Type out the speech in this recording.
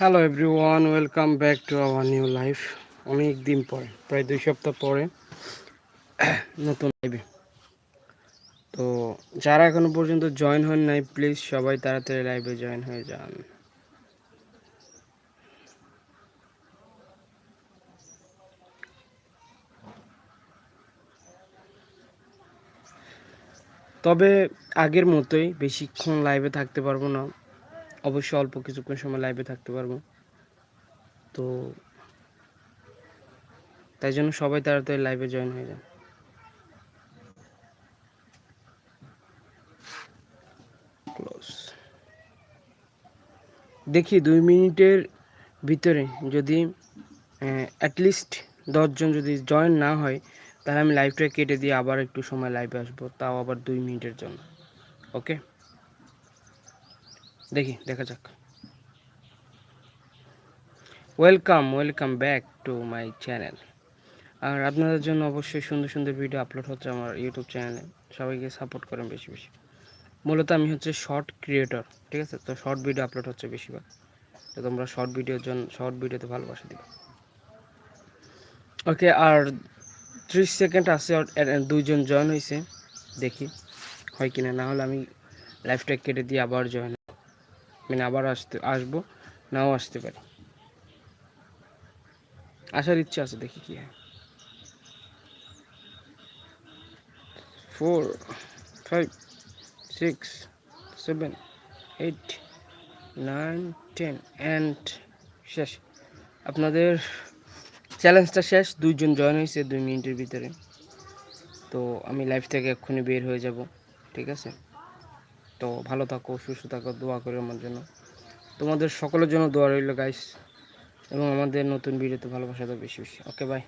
Hello everyone welcome back to our new life অনেক দিন পরে, প্রায় দুই সপ্তাহ পরে নতুন লাইভে তো যারা এখনও পর্যন্ত জয়েন হন নাই প্লিজ সবাই তাড়াতাড়ি লাইভে জয়েন হয়ে যান। তবে আগের মতোই বেশিক্ষণ লাইভে থাকতে পারব না। অবশ্যই অল্প কিছুক্ষণ সময় লাইভে থাকতে পারব। তো তাই জন্য সবাই তাড়াতাড়ি লাইভে জয়েন হয়ে যান। দেখি দুই মিনিটের ভিতরে যদি অ্যাটলিস্ট দশজন যদি জয়েন না হয়, তাহলে আমি লাইভটা কেটে দিয়ে আবার একটু সময় লাইভে আসব। তাও আবার দুই মিনিটের জন্য। ওকে দেখি, দেখা যাক। Welcome welcome back to my channel আর আপনাদের জন্য অবশ্যই সুন্দর সুন্দর ভিডিও আপলোড হচ্ছে আমার ইউটিউব চ্যানেলে সবাইকে সাপোর্ট করেন বেশি বেশি। মূলত আমি হচ্ছে শর্ট ক্রিয়েটর ঠিক আছে? তো শর্ট ভিডিও আপলোড হচ্ছে বেশিরভাগ। তো তোমরা শর্ট ভিডিওর জন্য শর্ট ভিডিওতে ভালোবাসা দিবে। ওকে আর ত্রিশ সেকেন্ড আছে দুইজন জয়েন হয়েছে দেখি, হয় কিনা, না হলে আমি লাইফটা কেটে দিয়ে আবার জয়েন মানে আবার আসতে, আসব, নাও আসতে পারি। আসার ইচ্ছা আছে দেখি কি হয়। Four five six seven eight nine ten and শেষ। আপনাদের চ্যালেঞ্জটা শেষ, দুইজন জয়েন হয়েছে, দুই মিনিটের ভিতরে। তো আমি লাইফ থেকে এক্ষুনি বের হয়ে যাব, ঠিক আছে? তো ভালো থাকো, সুস্থ থাকো, দোয়া করো আমার জন্য। তোমাদের সকলের জন্য দোয়া রইল গাইস এবং আমাদের নতুন ভিডিওতে ভালোবাসা দেবে বেশি বেশি। Okay bye